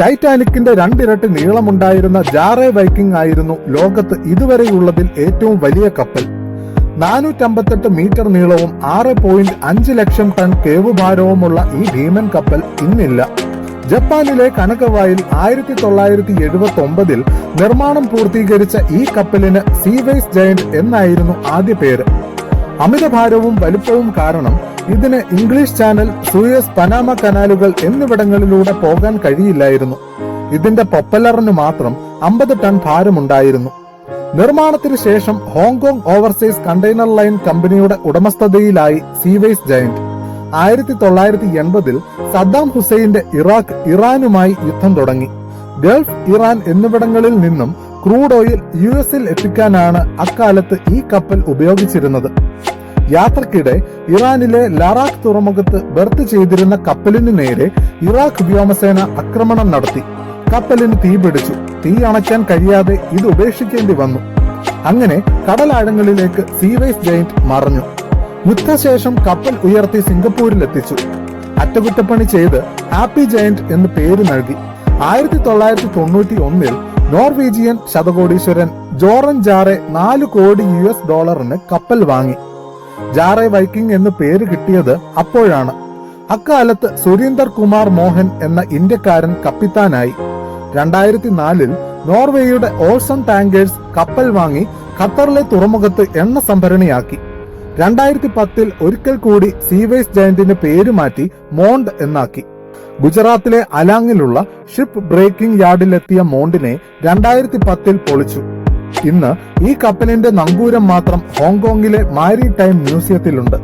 ടൈറ്റാനിക്കിന്റെ രണ്ടിരട്ടി നീളമുണ്ടായിരുന്ന ജാറെ Viking ആയിരുന്നു ലോകത്ത് ഇതുവരെയുള്ളതിൽ ഏറ്റവും വലിയ കപ്പൽ. നാനൂറ്റമ്പത്തെട്ട് മീറ്റർ നീളവും ആറ് പോയിന്റ് അഞ്ച് ലക്ഷം ടൺ കേവ് ഭാരവുമുള്ള ഈ ഭീമൻ കപ്പൽ ഇന്നില്ല. ജപ്പാനിലെ കനകവായിൽ ആയിരത്തി തൊള്ളായിരത്തി എഴുപത്തി ഒമ്പതിൽ നിർമ്മാണം പൂർത്തീകരിച്ച ഈ കപ്പലിന് സീവേസ് ജയന്റ് എന്നായിരുന്നു ആദ്യ പേര്. അമിതഭാരവും വലുപ്പവും കാരണം ഇതിന് ഇംഗ്ലീഷ് ചാനൽ സൂയസ് പനാമ കനാലുകൾ എന്നിവിടങ്ങളിലൂടെ പോകാൻ കഴിയില്ലായിരുന്നു. ഇതിന്റെ പൊപ്പലറിന് മാത്രം അമ്പത് ടൺ ഭാരമുണ്ടായിരുന്നു. നിർമ്മാണത്തിന് ശേഷം ഹോങ്കോങ് ഓവർസീസ് കണ്ടെയ്നർ ലൈൻ കമ്പനിയുടെ ഉടമസ്ഥതയിലായി സീവേസ് ജയന്റ്. ആയിരത്തി തൊള്ളായിരത്തി എൺപതിൽ സദ്ദാം ഹുസൈന്റെ ഇറാഖ് ഇറാനുമായി യുദ്ധം തുടങ്ങി. ഗൾഫ് ഇറാൻ എന്നിവിടങ്ങളിൽ നിന്നും ക്രൂഡ് ഓയിൽ യു എസിൽ എത്തിക്കാനാണ് അക്കാലത്ത് ഈ കപ്പൽ ഉപയോഗിച്ചിരുന്നത്. യാത്രക്കിടെ ഇറാനിലെ ലറാഖ് തുറമുഖത്ത് ബർത്ത് ചെയ്തിരുന്ന കപ്പലിനു നേരെ ഇറാഖ് വ്യോമസേന ആക്രമണം നടത്തി. കപ്പലിന് തീപിടിച്ചു തീ അണയ്ക്കാൻ കഴിയാതെ ഇത് ഉപേക്ഷിക്കേണ്ടി വന്നു. അങ്ങനെ കടലാഴങ്ങളിലേക്ക് സീവേസ് ജയന്റ് മറഞ്ഞു. യുദ്ധശേഷം കപ്പൽ ഉയർത്തി സിംഗപ്പൂരിൽ എത്തിച്ചു അറ്റകുറ്റപ്പണി ചെയ്ത് ഹാപ്പി ജയന്റ് എന്ന് പേര് നൽകി. ആയിരത്തി തൊള്ളായിരത്തി തൊണ്ണൂറ്റി ഒന്നിൽ നോർവീജിയൻ ശതകോടീശ്വരൻ ജോറൻ ജാറെ നാല് കോടി യു എസ് ഡോളറിന് കപ്പൽ വാങ്ങി. ജാറെ വൈക്കിംഗ് എന്ന് പേര് കിട്ടിയത് അപ്പോഴാണ്. അക്കാലത്ത് സുരീന്ദർ കുമാർ മോഹൻ എന്ന ഇന്ത്യക്കാരൻ കപ്പിത്താനായി. രണ്ടായിരത്തി നാലിൽ നോർവേയുടെ ഓൾസൺ ടാങ്കേഴ്സ് കപ്പൽ വാങ്ങി ഖത്തറിലെ തുറമുഖത്ത് എണ്ണ സംഭരണിയാക്കി. രണ്ടായിരത്തി പത്തിൽ ഒരിക്കൽ കൂടി സീവേസ് ജയന്റിന്റെ പേര് മാറ്റി മോണ്ട് എന്നാക്കി. ഗുജറാത്തിലെ അലാങ്ങിലുള്ള ഷിപ്പ് ബ്രേക്കിംഗ് യാർഡിലെത്തിയ മോണ്ടിനെ രണ്ടായിരത്തി പത്തിൽ പൊളിച്ചു. ഇന്ന് ഈ കപ്പലിന്റെ നങ്കൂരം മാത്രം ഹോങ്കോങ്ങിലെ മാരി ടൈം മ്യൂസിയത്തിലുണ്ട്.